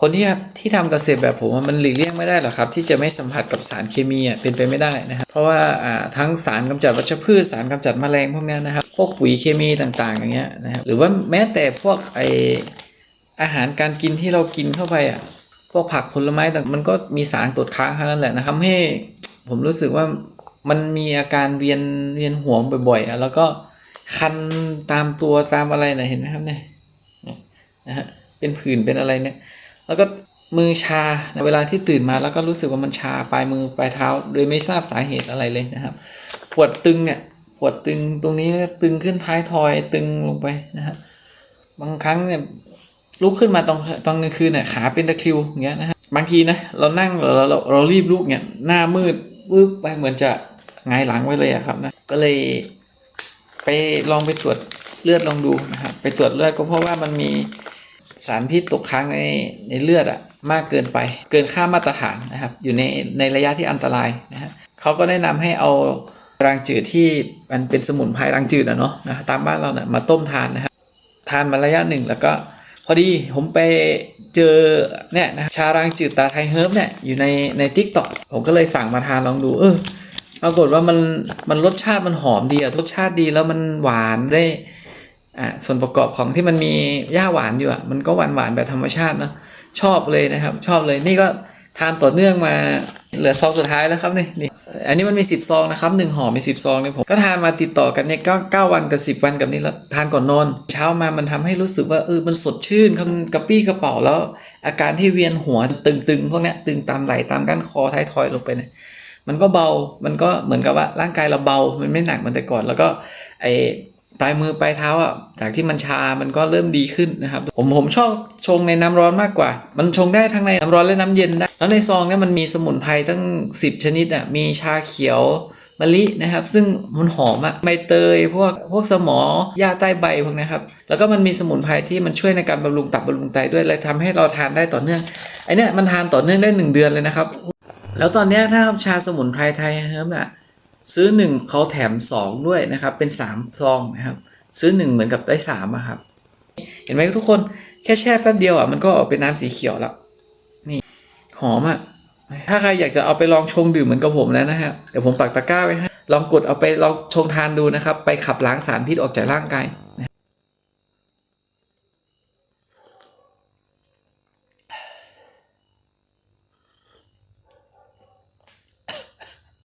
คนที่ที่ทำเกษตรแบบผมมันหลีกเลี่ยงไม่ได้หรอกครับ ที่จะไม่สัมผัสกับสารเคมีเป็นไปไม่ได้นะครับเพราะว่าทั้งสารกำจัดวัชพืชสารกำจัดแมลงพวกนี้นะครับพวกปุ๋ยเคมีต่างๆ อย่างเงี้ยนะครับหรือว่าแม้แต่พวกไออาหารการกินที่เรากินเข้าไปอะพวกผักผลไม้ต่างมันก็มีสารตดค้างทั้งนั้นแหละนะครับให้ผมรู้สึกว่ามันมีอาการเวียนเวียนหัวบ่อยๆอะแล้วก็คันตามตัวตามอะไรนะเห็นไหมครับเนี่ยเนี่ยนะฮะเป็นผื่นเป็นอะไรเนี่ย แล้วก็มือชาเวลาที่ตื่นมาแล้วก็รู้สึกว่ามันชาปลายมือปลายเท้า โดยไม่ทราบสาเหตุอะไรเลยนะครับ ปวดตึงเนี่ยปวดตึงตรงนี้ตึงขึ้นท้ายทอยตึงลงไปนะฮะบบางครั้งเนี่ยลุกขึ้นมาตอนตอนกลางคืนเนี่ยขาเป็นตะคริวอย่างเงี้ยนะฮะบางทีนะเรานั่งเราเราเรารีบลุกเนี่ยหน้ามืดวืบไปเหมือนจะงายหลังไว้เลยอะครับนะก็เลยไปลองไปตรวจเลือดลองดูนะครับไปตรวจเลือดก็เพราะว่ามันมี สารพิษตกค้างในในเลือดอะมากเกินไป เกินค่ามาตรฐานนะครับ อยู่ในในระยะที่อันตรายนะฮะเขาก็แนะนำให้เอารังจืดที่มันเป็นสมุนไพรรังจืดอะเนาะนะตามบ้านเราเนี่ยมาต้มทานนะครับทานมาระยะหนึ่งแล้วก็พอดีผมไปเจอเนี่ยนะชารังจืดตาไทยเฮิร์บเนี่ยอยู่ในในทิกตอกผมก็เลยสั่งมาทานลองดูเออปรากฏว่ามันมันรสชาติมันหอมดีอะรสชาติดีแล้วมันหวานได้ อ่าส่วนประกอบของที่มันมีหญ้าหวานอยู่อะมันก็หวานหวานแบบธรรมชาติเนอะชอบเลยนะครับ ชอบเลยนี่ก็ทานต่อเนื่องมาเหลือซองสุดท้ายแล้วครับนี่นี่อันนี้มันมี 10 ซองนะครับหนึ่งห่อมี 10 ซองเนี่ยผมก็ทานมาติดต่อกันเนี่ยก็เก้าวันกับ 10 วันกับนี่แล้วทานก่อนนอน เช้ามามันทำให้รู้สึกว่าเออมันสดชื่นครับกระปี้กระเป๋าแล้ว อาการที่เวียนหัวตึงๆพวกเนี้ยตึงตามไหลตามก้านคอท้ายทอยลงไปเนี่ยมันก็เบา มันก็เหมือนกับว่าร่างกายเราเบา มันไม่หนักเหมือนแต่ก่อน แล้วก็ไอ ปลายมือปลายเท้าอะจากที่มันชา มันก็เริ่มดีขึ้นนะครับ ผมผมชอบชงในน้ำร้อนมากกว่า มันชงได้ทั้งในน้ำร้อนและน้ำเย็นได้แล้วในซองเนี่ยมันมีสมุนไพรตั้ง 10 ชนิดอะมีชาเขียวมะลินะครับ ซึ่งมันหอมอะใบเตยพวกพวกสมอหญ้าใต้ใบพวกนะครับ แล้วก็มันมีสมุนไพรที่มันช่วยในการบำรุงตับบำรุงไตด้วยเลยทำให้เราทานได้ต่อเนื่องไอเนี้ยมันทานต่อเนื่องได้หนึ่งเดือนเลยนะครับ แล้วตอนเนี้ยถ้าชาสมุนไพรไทยเฮิร์บน่ะ ซื้อหนึ่งเขาแถมสองด้วยนะครับ เป็นสามซองนะครับ ซื้อหนึ่งเหมือนกับได้สามอะครับ เห็นไหมทุกคนแค่แช่แป๊บเดียวอะมันก็ออกเป็นน้ำสีเขียวแล้วนี่หอมอะถ้าใครอยากจะเอาไปลองชงดื่มเหมือนกับผมแล้วนะฮะเดี๋ยวผมปักตะกร้าไว้ให้ลองกดเอาไปลองชงทานดูนะครับ ไปขับล้างสารพิษออกจากร่างกาย